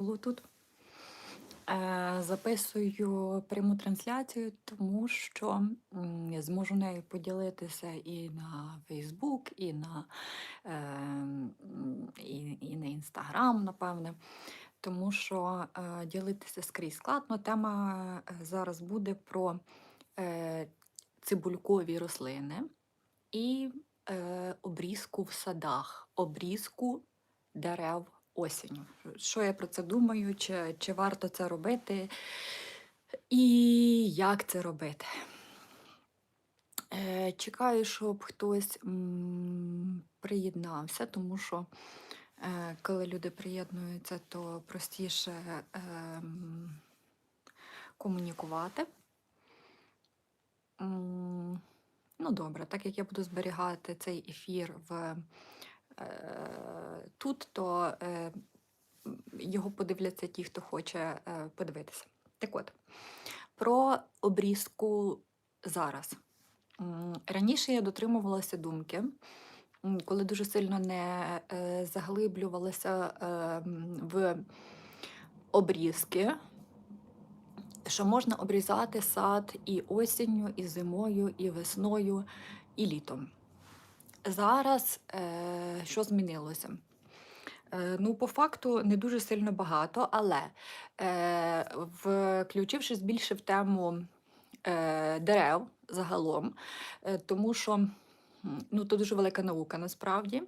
було тут. Е, Записую пряму трансляцію, тому що зможу нею поділитися і на Фейсбук, і на, е, і, і на Інстаграм, напевне. Тому що е, ділитися скрізь складно. Тема зараз буде про цибулькові рослини і обрізку в садах, обрізку дерев осінню. Що я про це думаю, чи, чи варто це робити, і як це робити? Е, чекаю, щоб хтось приєднався, тому що е, коли люди приєднуються, то простіше е, комунікувати. Ну, добре, так як я буду зберігати цей ефір в, тут, то е, його подивляться ті, хто хоче е, подивитися. Так от, про обрізку зараз. Раніше я дотримувалася думки, коли дуже сильно не е, заглиблювалася е, в обрізки, що можна обрізати сад і осінню, і зимою, і весною, і літом. Зараз е, що змінилося? Е, Ну, по факту не дуже сильно багато, але е, включившись більше в тему е, дерев загалом, е, тому що ну, то дуже велика наука насправді.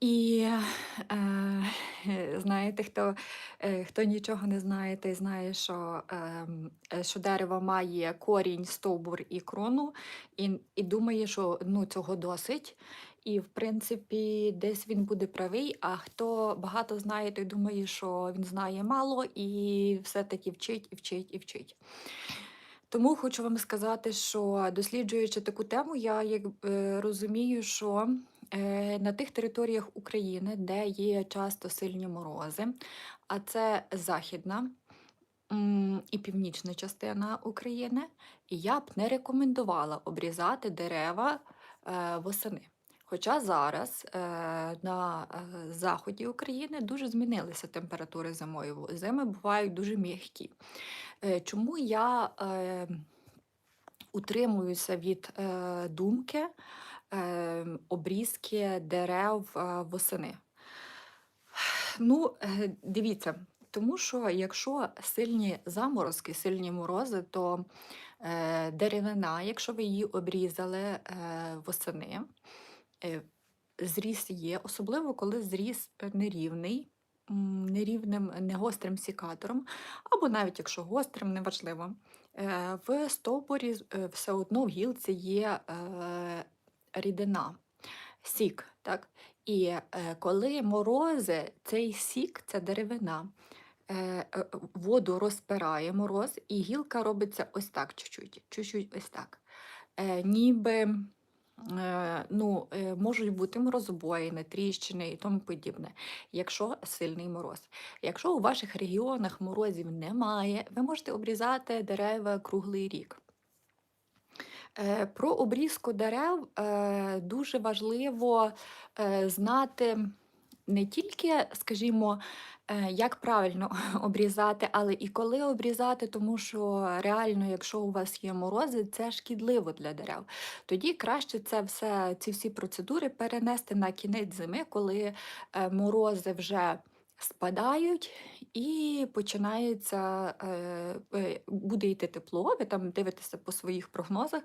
І е, знаєте, хто, е, хто нічого не знає, той знає, що, ем, е, що дерево має корінь, стовбур і крону, і, і думає, що ну, цього досить. І, в принципі, десь він буде правий, а хто багато знає, той думає, що він знає мало і все-таки вчить, і вчить, і вчить. Тому хочу вам сказати, що досліджуючи таку тему, я як е, розумію, що на тих територіях України, де є часто сильні морози, а це західна і північна частина України, я б не рекомендувала обрізати дерева е, восени. Хоча зараз е, на е, заході України дуже змінилися температури зимою. Зими бувають дуже м'які. Е, Чому я е, утримуюся від е, думки е, обрізки дерев е, восени? Ну, е, дивіться, тому що якщо сильні заморозки, сильні морози, то е, деревина, якщо ви її обрізали восени, зріс є, особливо коли зріс нерівний, нерівним, негострим сікатором, або навіть якщо гострим, неважливо. В стовбурі все одно в гілці є рідина, сік. Так? І е, коли морози, цей сік, це деревина, е, е, воду розпирає мороз, і гілка робиться ось так, чуть-чуть, чуть-чуть ось так. Е, ніби е, ну, е, можуть бути морозобоїни, тріщини і тому подібне, якщо сильний мороз. Якщо у ваших регіонах морозів немає, ви можете обрізати дерева круглий рік. Е, Про обрізку дерев е, дуже важливо е, знати не тільки, скажімо, як правильно обрізати, але і коли обрізати, тому що реально, якщо у вас є морози, це шкідливо для дерев. Тоді краще це все, ці всі процедури перенести на кінець зими, коли морози вже спадають і починається, е, е, буде йти тепло, ви там дивитеся по своїх прогнозах,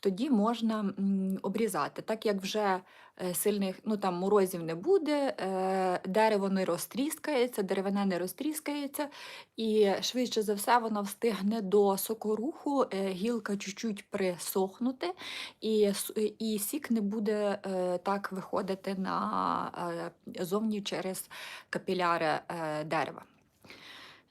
тоді можна обрізати. Так як вже сильних ну, там, морозів не буде, е, дерево не розтріскається, деревина не розтріскається, і швидше за все воно встигне до сокоруху, е, гілка чуть-чуть присохнути, і, і сік не буде е, так виходити на е, зовні через капіляри е, дерева.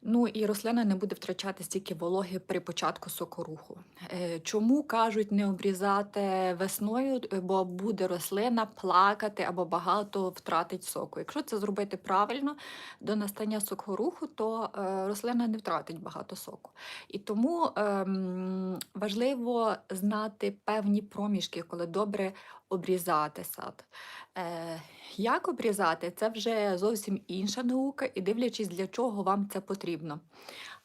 Ну і рослина не буде втрачати стільки вологи при початку сокоруху. Е, Чому кажуть не обрізати весною, Е, бо буде рослина плакати або багато втратить соку. Якщо це зробити правильно до настання сокоруху, то е, рослина не втратить багато соку. І тому ем, важливо знати певні проміжки, коли добре обрізати сад. Як обрізати, це вже зовсім інша наука, і дивлячись, для чого вам це потрібно.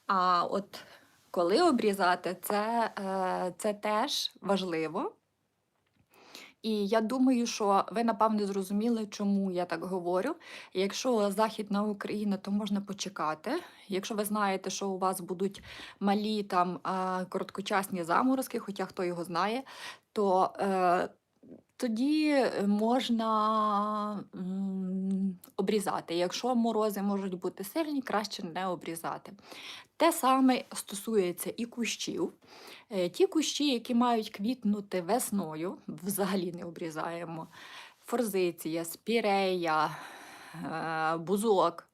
А от коли обрізати, це, е, це теж важливо. І я думаю, що ви напевне зрозуміли, чому я так говорю. Якщо Західна Україна, то можна почекати. Якщо ви знаєте, що у вас будуть малі там е, короткочасні заморозки, хоча хто його знає, то е, тоді можна обрізати. Якщо морози можуть бути сильні, краще не обрізати. Те саме стосується і кущів. Е, Ті кущі, які мають квітнути весною, взагалі не обрізаємо. Форзиція, спірея, е, бузок.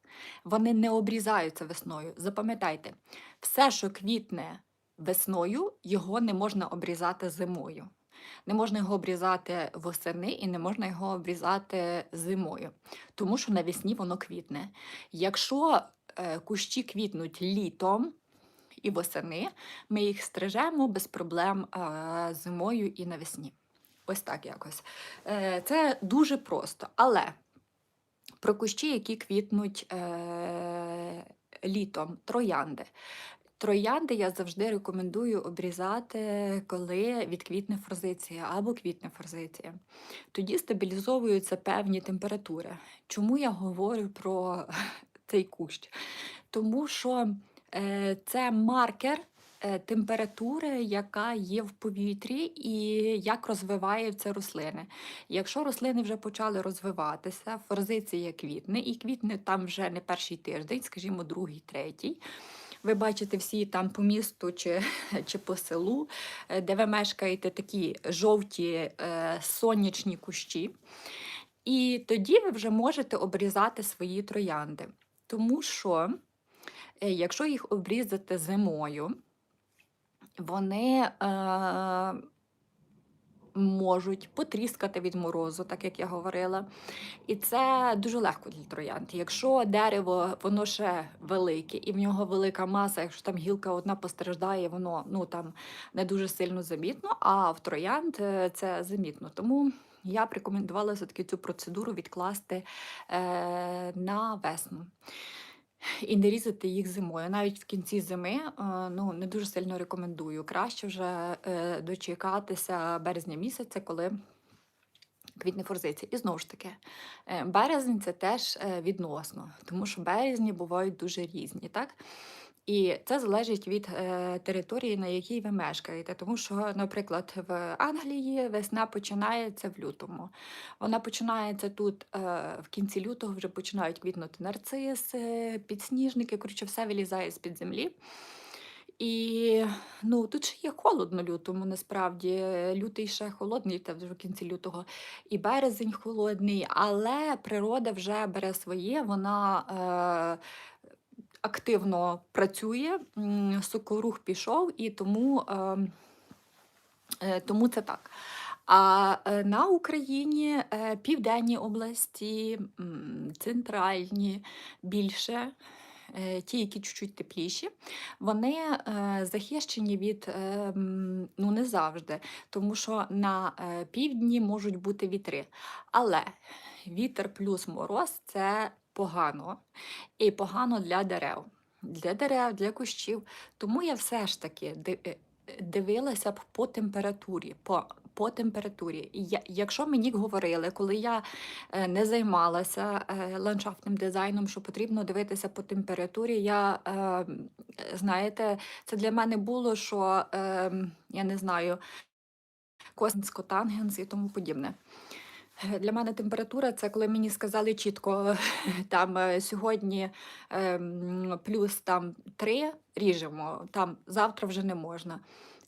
Вони не обрізаються весною. Запам'ятайте, все, що квітне весною, його не можна обрізати зимою. Не можна його обрізати восени і не можна його обрізати зимою, тому що навесні воно квітне. Якщо е, кущі квітнуть літом і восени, ми їх стрижемо без проблем е, зимою і навесні. Ось так якось. Е, Це дуже просто. Але про кущі, які квітнуть літом, троянди. Троянди я завжди рекомендую обрізати, коли відквітне форзиція або квітне форзиція. Тоді стабілізовуються певні температури. Чому я говорю про цей кущ? Тому що е, це маркер е, температури, яка є в повітрі, і як розвиваються рослини. Якщо рослини вже почали розвиватися, форзиція квітне, і квітне там вже не перший тиждень, скажімо, другий, третій. Ви бачите всі там по місту чи, чи по селу, е, де ви мешкаєте такі жовті е, сонячні кущі. І тоді ви вже можете обрізати свої троянди. Тому що, е, якщо їх обрізати зимою, вони е, можуть потріскати від морозу, так як я говорила. І це дуже легко для троянд. Якщо дерево воно ще велике і в нього велика маса, якщо там гілка одна постраждає, воно ну там не дуже сильно замітно, а в троянд е, це замітно. Тому я б рекомендувала все-таки цю процедуру відкласти е, на весну. І не різати їх зимою. Навіть в кінці зими е, ну, не дуже сильно рекомендую. Краще вже е, дочекатися березня місяця, коли квітне форзиція. І знову ж таки, е, березень це теж відносно, тому що березні бувають дуже різні. так? І це залежить від е, території, на якій ви мешкаєте. Тому що, наприклад, в Англії весна починається в лютому. Вона починається тут е, в кінці лютого, вже починають квітнути нарциси, підсніжники, коротше, все вилізає з-під землі. І ну, тут ще є холодно лютому, насправді. Лютий ще холодний, та вже в кінці лютого, і березень холодний, але природа вже бере своє, вона е, активно працює, сокорух пішов, і тому, е, е, тому це так. А е, на Україні е, південні області, центральні більше. Ті, які чуть-чуть тепліші, вони захищені від, е, ну не завжди, тому що на півдні можуть бути вітри. Але вітер плюс мороз це погано і погано для дерев. Для дерев, для кущів. Тому я все ж таки е, дивилася б по температурі. По, по температурі. Я, якщо мені говорили, коли я е, не займалася е, ландшафтним дизайном, що потрібно дивитися по температурі, я, знаєте, це для мене було, що е, я не знаю, косинсько котангенс і тому подібне. Для мене температура це коли мені сказали чітко, там е, сьогодні ем, плюс там 3 ріжемо, там завтра вже не можна.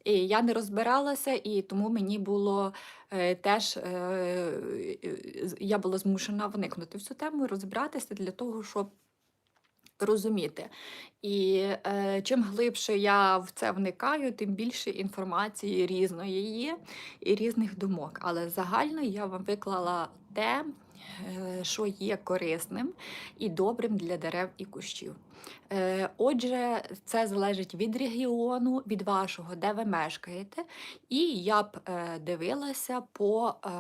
І я не розбиралася, і тому мені було е, теж е, я була змушена вникнути в цю тему і розібратися для того, щоб розуміти. І е, чим глибше я в це вникаю, тим більше інформації різної є і різних думок. Але загально я вам виклала те, е, що є корисним і добрим для дерев і кущів. Е, Отже, це залежить від регіону, від вашого, де ви мешкаєте, і я б е, дивилася по е,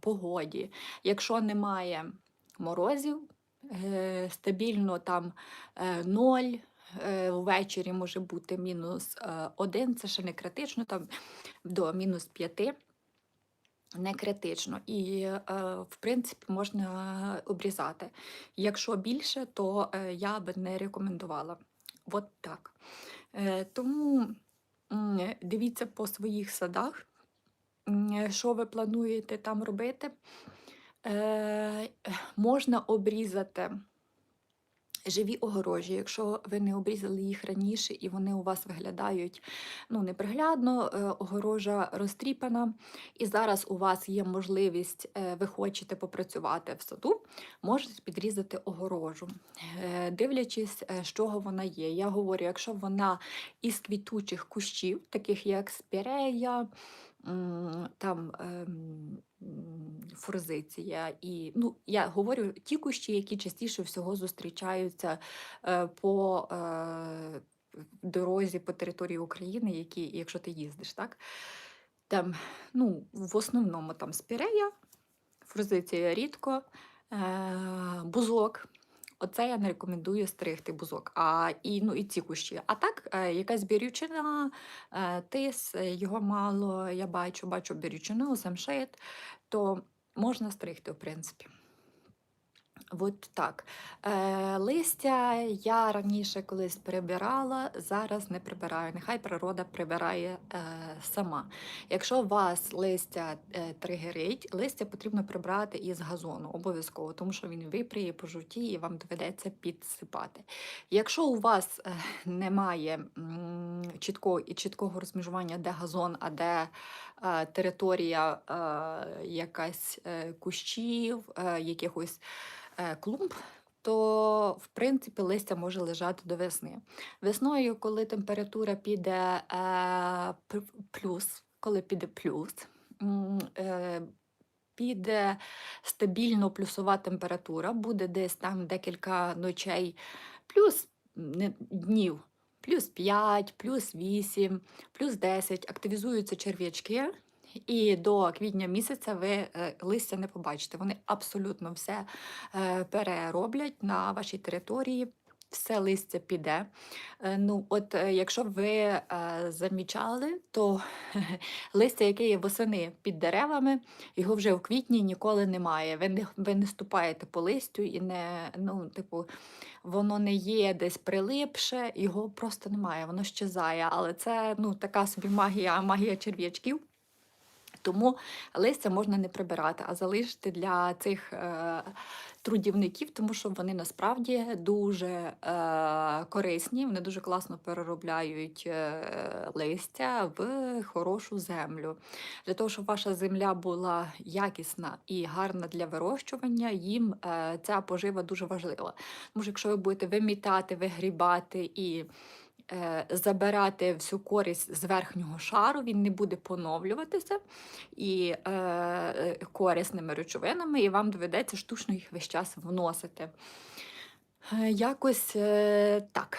погоді. Якщо немає морозів, стабільно там е, 0, е, ввечері може бути мінус е, 1, це ще не критично, там до мінус 5 не критично. І, е, в принципі, можна обрізати. Якщо більше, то е, я би не рекомендувала. От так. Е, тому дивіться по своїх садах, що ви плануєте там робити. Е, можна обрізати живі огорожі, якщо ви не обрізали їх раніше і вони у вас виглядають ну, неприглядно, е, огорожа розтріпана, і зараз у вас є можливість, е, ви хочете попрацювати в саду, можете підрізати огорожу, Е, дивлячись, е, з чого вона є. Я говорю, якщо вона із квітучих кущів, таких як спірея, там ем, форзиція. І, ну, я говорю ті кущі, які частіше всього зустрічаються е, по е, дорозі по території України, які, якщо ти їздиш, так? Там, ну, в основному там спірея, форзиція рідко, е, бузок. Оце я не рекомендую стригти бузок. А і, ну, і ці кущі. А так, е, якась бірючина, е, тис, е, його мало, я бачу, бачу бірючину, самшит, то можна стригти, в принципі. От так. Е, листя я раніше колись прибирала, зараз не прибираю. Нехай природа прибирає е, сама. Якщо у вас листя е, тригерить, листя потрібно прибрати із газону обов'язково, тому що він випріє, пожовтіє і вам доведеться підсипати. Якщо у вас е, немає м, чіткого і чіткого розмежування, де газон, а де е, територія е, якась е, кущів, е, якихось клумб, то в принципі листя може лежати до весни. Весною, коли температура піде е, плюс, коли піде плюс, е, піде стабільно плюсова температура, буде десь там декілька ночей, плюс днів. Плюс 5, плюс 8, плюс 10, активізуються черв'ячки, і до квітня місяця ви е, листя не побачите. Вони абсолютно все е, перероблять на вашій території. Все листя піде. Е, Ну, от якщо ви замічали, то листя, яке є восени під деревами, його вже в квітні ніколи немає. Ви не, ви не ступаєте по листю і не, ну, типу, воно не є десь прилипше, його просто немає, воно щезає. Але це ну, така собі магія, магія черв'ячків. Тому листя можна не прибирати, а залишити для цих е, трудівників, тому що вони насправді дуже е, корисні, вони дуже класно переробляють е, листя в хорошу землю. Для того, щоб ваша земля була якісна і гарна для вирощування, їм е, ця пожива дуже важлива. Тому що якщо ви будете вимітати, вигрібати і забирати всю користь з верхнього шару, він не буде поновлюватися і е, е, корисними речовинами, і вам доведеться штучно їх весь час вносити. Е, Якось е, так.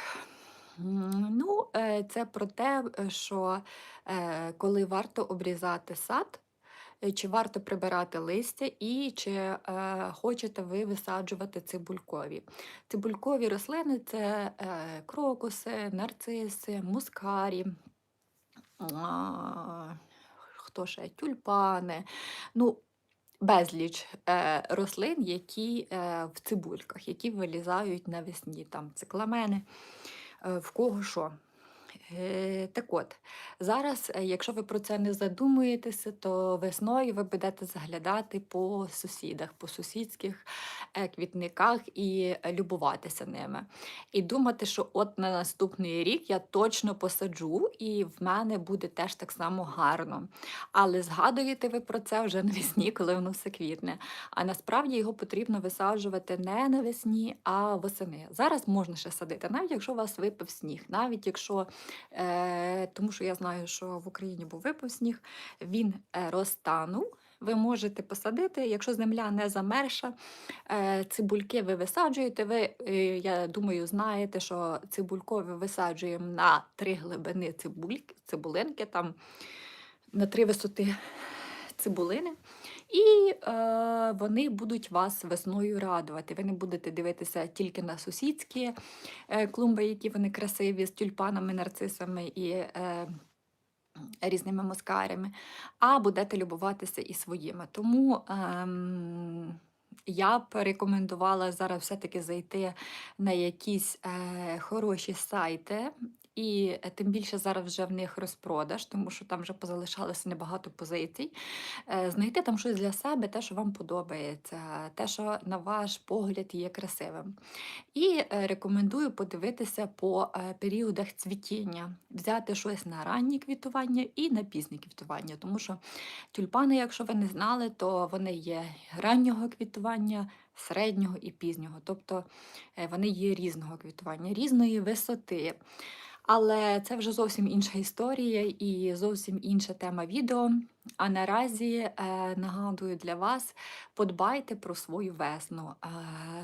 Ну, е, це про те, е, що е, коли варто обрізати сад, е, чи варто прибирати листя, і чи е, хочете ви висаджувати цибулькові. Цибулькові рослини це е, крокуси, нарциси, мускарі. А, хто ще? Тюльпани. Ну, безліч е, рослин, які е, в цибульках, які вилізають навесні. Там цикламени, е, в кого що. Е, Так от, зараз, е, якщо ви про це не задумуєтеся, то весною ви будете заглядати по сусідах, по сусідських е, квітниках і любуватися ними. І думати, що от на наступний рік я точно посаджу, і в мене буде теж так само гарно. Але згадуєте ви про це вже навесні, коли воно все квітне. А насправді його потрібно висаджувати не навесні, а восени. Зараз можна ще садити, навіть якщо у вас випав сніг, навіть якщо, тому що я знаю, що в Україні був випав сніг, він е, розтанув. ви можете посадити, якщо земля не замерша, е, цибульки ви висаджуєте. Ви, е, я думаю, знаєте, що цибулькові висаджуємо на три глибини цибульки, цибулинки, там на три висоти цибулини. І е, вони будуть вас весною радувати. Ви не будете дивитися тільки на сусідські е, клумби, які вони красиві, з тюльпанами, нарцисами і е, різними москарями, а будете любуватися і своїми. Тому ем, я б рекомендувала зараз все-таки зайти на якісь е, хороші сайти. І е, тим більше зараз вже в них розпродаж, тому що там вже позалишалося небагато позицій. Е, Знайти там щось для себе, те, що вам подобається, те, що на ваш погляд є красивим. І е, рекомендую подивитися по періодах цвітіння, взяти щось на раннє квітування і на пізнє квітування, тому що тюльпани, якщо ви не знали, то вони є раннього квітування, середнього і пізнього. Тобто вони є різного квітування, різної висоти. Але це вже зовсім інша історія і зовсім інша тема відео. А наразі е, нагадую для вас: подбайте про свою весну, е,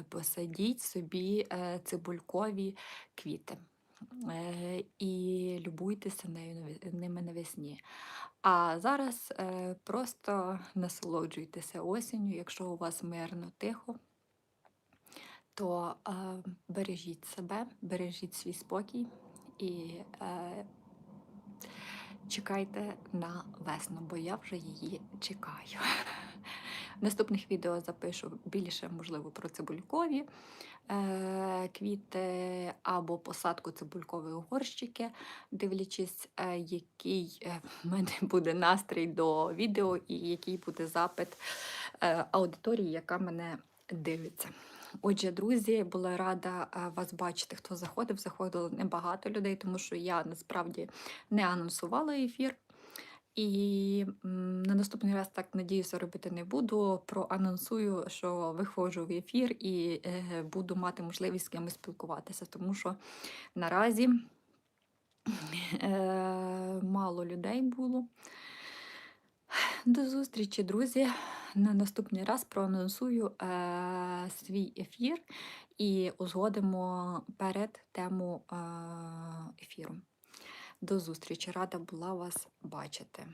посадіть собі е, цибулькові квіти. Е, і любуйтеся нею ними навесні. А зараз е, просто насолоджуйтеся осінню, якщо у вас мирно, тихо, то е, бережіть себе, бережіть свій спокій і е, чекайте на весну, бо я вже її чекаю. В наступних відео запишу більше, можливо, про цибулькові е, квіти або посадку цибулькової горщики, дивлячись, е, який е, в мене буде настрій до відео і який буде запит е, аудиторії, яка мене дивиться. Отже, друзі, була рада е, вас бачити, хто заходив. Заходило небагато людей, тому що я насправді не анонсувала ефір. І на наступний раз так надіюся робити не буду. Проанонсую, що виходжу в ефір і е, буду мати можливість з кимось спілкуватися, тому що наразі е, мало людей було. До зустрічі, друзі. На наступний раз проанонсую е, свій ефір і узгодимо перед тему е, ефіру. До зустрічі, рада була вас бачити.